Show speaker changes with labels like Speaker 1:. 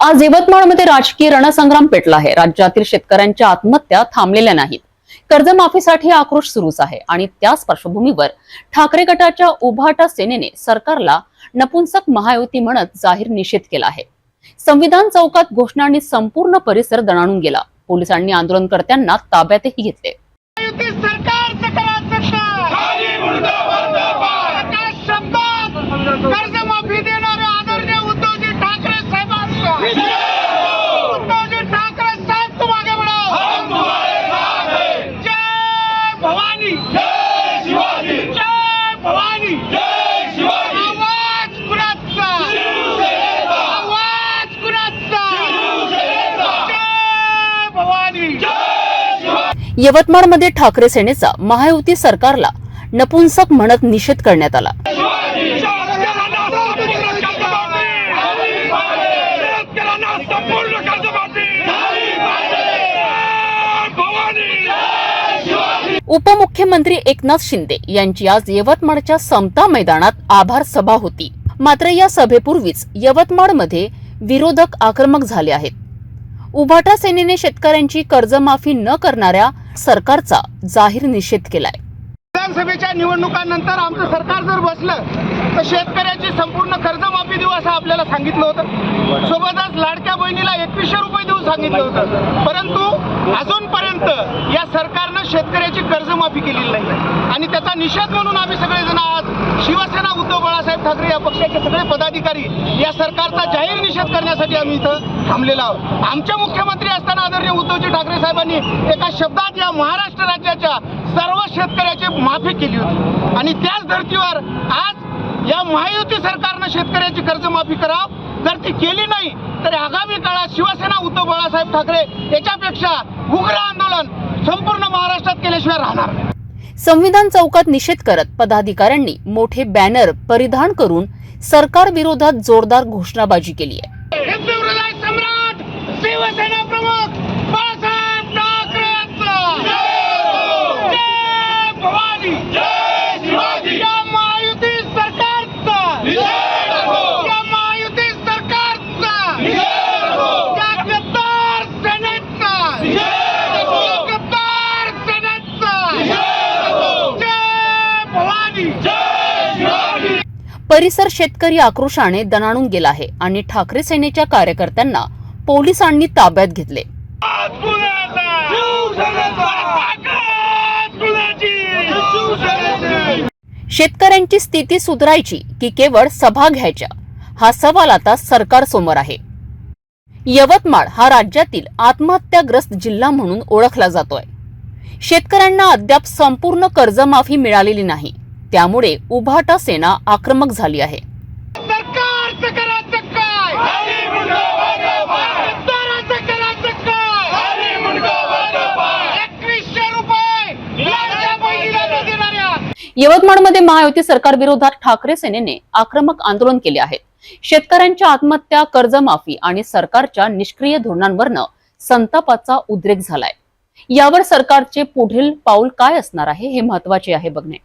Speaker 1: आज यवतमाळमध्ये राजकीय रणसंग्राम पेटला आहे. राज्यातील शेतकऱ्यांच्या आत्महत्या थांबलेल्या नाहीत. कर्जमाफीसाठी आक्रोश सुरूच आहे आणि त्याच पार्श्वभूमीवर ठाकरे गटाच्या उभाटा सेनेने सरकारला नपुंसक महायुती म्हणत जाहीर निषेध केला आहे. संविधान चौकात घोषणांनी संपूर्ण परिसर दणाणून गेला. पोलिसांनी आंदोलनकर्त्यांना ताब्यातही घेतले. यवतमाळमध्ये ठाकरे सेनेचा महायुती सरकारला नपुंसक म्हणत निषेध करण्यात आला. उपमुख्यमंत्री एकनाथ शिंदे यांची आज यवतमाळच्या समता मैदानात आभार सभा होती. मात्र या सभेपूर्वीच यवतमाळमध्ये विरोधक आक्रमक झाले आहेत. उभाटा सेनेने शेतकऱ्यांची कर्जमाफी न करणाऱ्या सरकारचा जाहीर निषेध केलाय.
Speaker 2: विधानसभेच्या निवडणुकांनंतर आमचं सरकार जर बसलं तर शेतकऱ्याची संपूर्ण कर्जमाफी देऊ असं आपल्याला सांगितलं होतं. सोबतच लाडक्या बहिणीला एकवीसशे रुपये देऊ सांगितलं होतं. परंतु अजूनपर्यंत या सरकारनं शेतकऱ्याची कर्जमाफी केलेली नाही. आणि त्याचा निषेध म्हणून आम्ही सगळेजण आज शिवसेना उद्धव बाळासाहेब ठाकरे या पक्षाचे सगळे पदाधिकारी या सरकारचा जाहीर निषेध करण्यासाठी आम्ही इथं थांबलेला आहोत. आमचे मुख्यमंत्री असताना आदरणीय उद्धवजी ठाकरे साहेबांनी एका शब्दात या महाराष्ट्र राज्याच्या सर्व शेतकऱ्याची माफी केली होती. आणि त्याच धर्तीवर आज या महायुती सरकारनं शेतकऱ्याची कर्जमाफी कराव. जर ती केली नाही तर आगामी काळात शिवसेना उद्धव बाळासाहेब ठाकरे याच्यापेक्षा उग्र आंदोलन संपूर्ण महाराष्ट्रात केल्याशिवाय राहणार
Speaker 1: संविधान चौकात निषेध करत पदाधिकाऱ्यांनी मोठे बॅनर परिधान करून सरकार विरोधात जोरदार घोषणाबाजी केली आहे
Speaker 2: हिंदू हृदय सम्राट शिवसेना प्रमुख बाळासाहेब ठाकरे यांचा जय भवानी जय शिवाजी या महायुती सरकारचा या महायुती सरकारचा या गद्दार सेनेचा या गद्दार सेनेचा जय भवानी जय शिवाजी
Speaker 1: परिसर शेतकरी आक्रोशाने दणाणून गेला आहे आणि ठाकरे सेनेच्या कार्यकर्त्यांना पोलिसांनी ताब्यात घेतले. शेतकऱ्यांची स्थिती सुधारायची की केवळ सभा घ्यायच्या? हा सवाल आता सरकार समोर आहे. यवतमाळ हा राज्यातील आत्महत्याग्रस्त जिल्हा म्हणून ओळखला जातोय. शेतकऱ्यांना अद्याप संपूर्ण कर्जमाफी मिळालेली नाही. त्यामुळे उभाटा सेना आक्रमक झाली आहे. यवतमाळमध्ये महायुती सरकार विरोधात ठाकरे सेनेने आक्रमक आंदोलन केले आहेत शेतकऱ्यांच्या आत्महत्या कर्जमाफी आणि सरकारच्या निष्क्रिय धोरणांवरनं संतापाचा उद्रेक झालाय. यावर सरकारचे पुढील पाऊल काय असणार आहे हे महत्त्वाचे आहे बघणे.